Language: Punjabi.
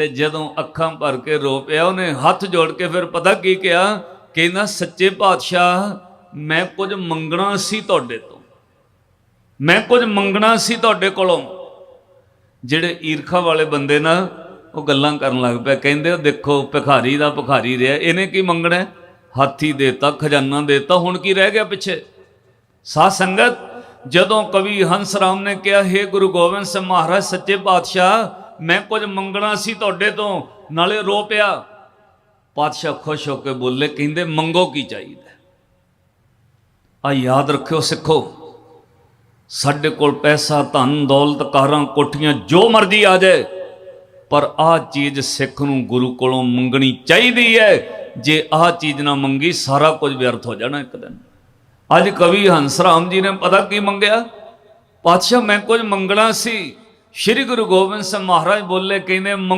ਤੇ ਜਦੋਂ ਅੱਖਾਂ ਭਰ ਕੇ ਰੋ ਪਿਆ, ਉਹਨੇ ਹੱਥ ਜੋੜ ਕੇ ਫਿਰ ਪਤਾ ਕੀ ਕਿਹਾ? ਕਹਿੰਦਾ, ਸੱਚੇ ਪਾਤਸ਼ਾਹ, ਮੈਂ ਕੁਝ ਮੰਗਣਾ ਸੀ ਤੁਹਾਡੇ ਤੋਂ। ਮੈਂ ਕੁਝ ਮੰਗਣਾ ਸੀ ਤੁਹਾਡੇ ਕੋਲੋਂ। ਜਿਹੜੇ ਈਰਖਾ ਵਾਲੇ ਬੰਦੇ ਨਾ, ਉਹ ਗੱਲਾਂ ਕਰਨ ਲੱਗ ਪਿਆ। ਕਹਿੰਦੇ ਉਹ ਦੇਖੋ, ਭਿਖਾਰੀ ਦਾ ਭਿਖਾਰੀ ਰਿਹਾ। ਇਹਨੇ ਕੀ ਮੰਗਣਾ ਹਾਥੀ ਦੇਤਾ, ਖਜ਼ਾਨਾ ਦੇਤਾ, ਹੁਣ ਕੀ ਰਹਿ ਗਿਆ ਪਿੱਛੇ? ਸਾਧ ਸੰਗਤ, ਜਦੋਂ ਕਵੀ ਹੰਸ ਰਾਮ ਨੇ ਕਿਹਾ हे ਗੁਰੂ ਗੋਬਿੰਦ ਸਿੰਘ ਮਹਾਰਾਜ, ਸੱਚੇ ਪਾਤਸ਼ਾਹ ਮੈਂ ਕੁਝ ਮੰਗਣਾ ਸੀ ਤੁਹਾਡੇ ਤੋਂ, ਨਾਲੇ ਰੋ ਪਿਆ। ਪਾਤਸ਼ਾਹ ਖੁਸ਼ ਹੋ ਕੇ ਬੋਲੇ, ਕਹਿੰਦੇ, ਮੰਗੋ ਕੀ ਚਾਹੀਦਾ? ਆ ਯਾਦ ਰੱਖਿਓ ਸਿੱਖੋ, ਸਾਡੇ ਕੋਲ ਪੈਸਾ, ਧਨ, ਦੌਲਤ, ਕਾਰਾਂ, ਕੋਠੀਆਂ, ਜੋ ਮਰਜ਼ੀ ਆ ਜਾਏ, ਪਰ ਆਹ ਚੀਜ਼ ਸਿੱਖ ਨੂੰ ਗੁਰੂ ਕੋਲੋਂ ਮੰਗਣੀ ਚਾਹੀਦੀ ਹੈ। ਜੇ ਆਹ ਚੀਜ਼ ਨਾ ਮੰਗੀ, ਸਾਰਾ ਕੁਝ ਵਿਅਰਥ ਹੋ ਜਾਣਾ ਇੱਕ ਦਿਨ। ਅੱਜ ਕਵੀ ਹੰਸਰਾਮ ਜੀ ਨੇ ਪਤਾ ਕੀ ਮੰਗਿਆ? ਪਾਤਸ਼ਾਹ, ਮੈਂ ਕੁਝ ਮੰਗਣਾ ਸੀ। ਸ੍ਰੀ ਗੁਰੂ ਗੋਬਿੰਦ ਸਿੰਘ ਮਹਾਰਾਜ ਬੋਲੇ ਕਹਿੰਦੇ ਮੰਗ-